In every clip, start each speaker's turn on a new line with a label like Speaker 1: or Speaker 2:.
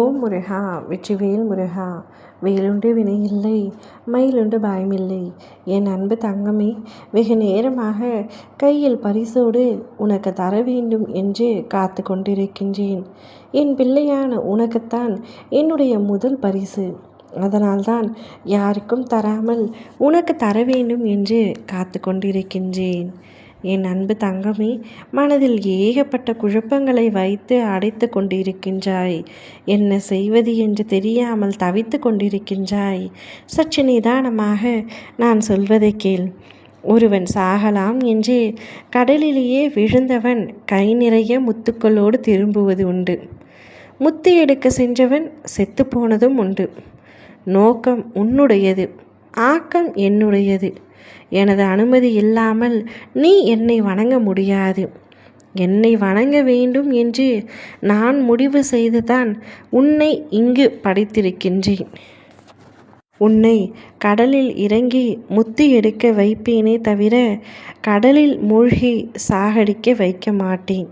Speaker 1: ஓம் முருகா வெற்றிவேல் முருகா வேலுண்டு இல்லை மயிலுண்டு பயமில்லை. என் அன்பு தங்கமே வெகு நேரமாக கையில் பரிசோடு உனக்கு தர வேண்டும் என்று காத்து கொண்டிருக்கின்றேன். என் பிள்ளையான உனக்குத்தான் என்னுடைய முதல் பரிசு. அதனால்தான் யாருக்கும் தராமல் உனக்கு தர வேண்டும் என்று காத்து கொண்டிருக்கின்றேன். என் அன்பு தங்கமே மனதில் ஏகப்பட்ட குழப்பங்களை வைத்து அடைத்து கொண்டிருக்கின்றாய். என்ன செய்வது என்று தெரியாமல் தவித்து கொண்டிருக்கின்றாய். சற்று நிதானமாக நான் சொல்வதை கேள். ஒருவன் சாகலாம் என்று கடலிலேயே விழுந்தவன் கை நிறைய முத்துக்களோடு திரும்புவது உண்டு. முத்து எடுக்க சென்றவன் செத்து போனதும் உண்டு. நோக்கம் உன்னுடையது ஆக்கம் என்னுடையது. எனது அனுமதி இல்லாமல் நீ என்னை வணங்க முடியாது. என்னை வணங்க வேண்டும் என்று நான் முடிவு செய்துதான் உன்னை இங்கு படைத்திருக்கின்றேன். உன்னை கடலில் இறங்கி முத்தி எடுக்க வைப்பேனே தவிர கடலில் மூழ்கி சாகடிக்க வைக்க மாட்டேன்.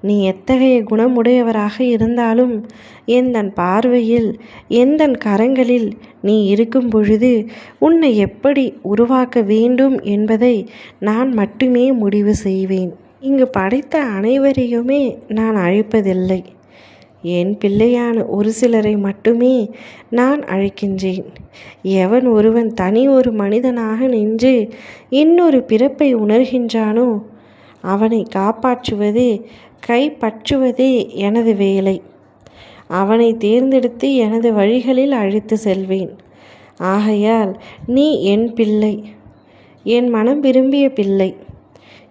Speaker 1: நீ எத்தகைய குணமுடையவராக இருந்தாலும் எந்தன் பார்வையில் எந்தன் கரங்களில் நீ இருக்கும் பொழுது உன்னை எப்படி உருவாக்க வேண்டும் என்பதை நான் மட்டுமே முடிவு செய்வேன். இங்கு படைத்த அனைவரையுமே நான் அழைப்பதில்லை. என் பிள்ளையான ஒரு சிலரை மட்டுமே நான் அழைக்கின்றேன். எவன் ஒருவன் தனி ஒரு மனிதனாக நின்று இன்னொரு பிறப்பை உணர்கின்றானோ அவனை காப்பாற்றுவதே கைப்பற்றுவதே எனது வேலை. அவனை தேர்ந்தெடுத்து எனது வழிகளில் அழைத்து செல்வேன். ஆகையால் நீ என் பிள்ளை. என் மனம் விரும்பிய பிள்ளை.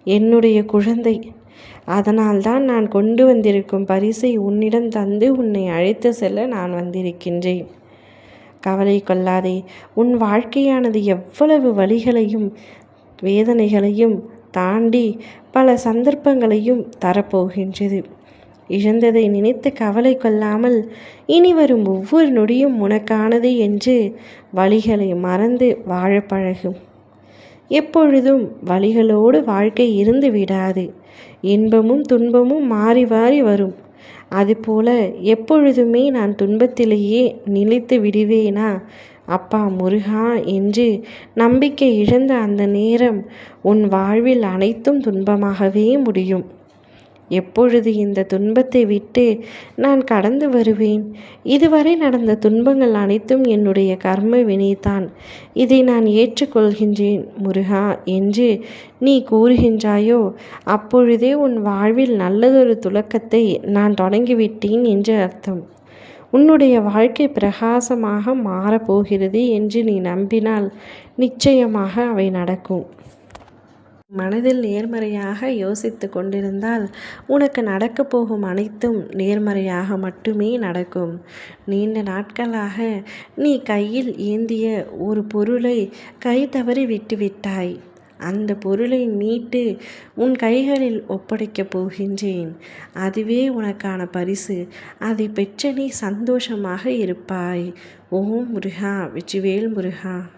Speaker 1: என்னுடைய குழந்தை. அதனால்தான் நான் கொண்டு வந்திருக்கும் பரிசை உன்னிடம் தந்து உன்னை அழைத்து செல்ல நான் வந்திருக்கின்றேன். கவலை கொள்ளாதே. உன் வாழ்க்கையானது எவ்வளவு வழிகளையும் வேதனைகளையும் தாண்டி பல சந்தர்ப்பங்களையும் தரப்போகின்றது. இழந்ததை நினைத்து கவலை கொள்ளாமல் இனி வரும் ஒவ்வொரு நொடியும் உனக்கானது என்று வழிகளை மறந்து வாழ பழகும். எப்பொழுதும் வழிகளோடு வாழ்க்கை இருந்து விடாது. இன்பமும் துன்பமும் மாறி மாறி வரும். அதுபோல எப்பொழுதுமே நான் துன்பத்திலேயே நிலைத்து விடுவேனா? அப்பா முருகா என்று நம்பிக்கை இழந்த அந்த நேரம் உன் வாழ்வில் அனைத்தும் துன்பமாகவே முடியும். எப்பொழுது இந்த துன்பத்தை விட்டு நான் கடந்து வருவேன்? இதுவரை நடந்த துன்பங்கள் அனைத்தும் என்னுடைய கர்ம வினைதான். இதை நான் ஏற்றுக்கொள்கின்றேன் முருகா என்று நீ கூறுகின்றாயோ? அப்பொழுதே உன் வாழ்வில் நல்லதொரு துலக்கத்தை நான் தொடங்கிவிட்டேன் என்று அர்த்தம். உன்னுடைய வாழ்க்கை பிரகாசமாக மாறப்போகிறது என்று நீ நம்பினால் நிச்சயமாக அவை நடக்கும். மனதில் நேர்மறையாக யோசித்து கொண்டிருந்தால் உனக்கு நடக்கப் போகும் அனைத்தும் நேர்மறையாக மட்டுமே நடக்கும். நீண்ட நாட்களாக நீ கையில் ஏந்திய ஒரு பொருளை கை தவறி விட்டுவிட்டாய். அந்த பொருளை மீட்டு உன் கைகளில் ஒப்படைக்கப் போகின்றேன். அதுவே உனக்கான பரிசு. அதை பெற்ற நீ சந்தோஷமாக இருப்பாய். ஓம் முருகா வெற்றிவேல் முருகா.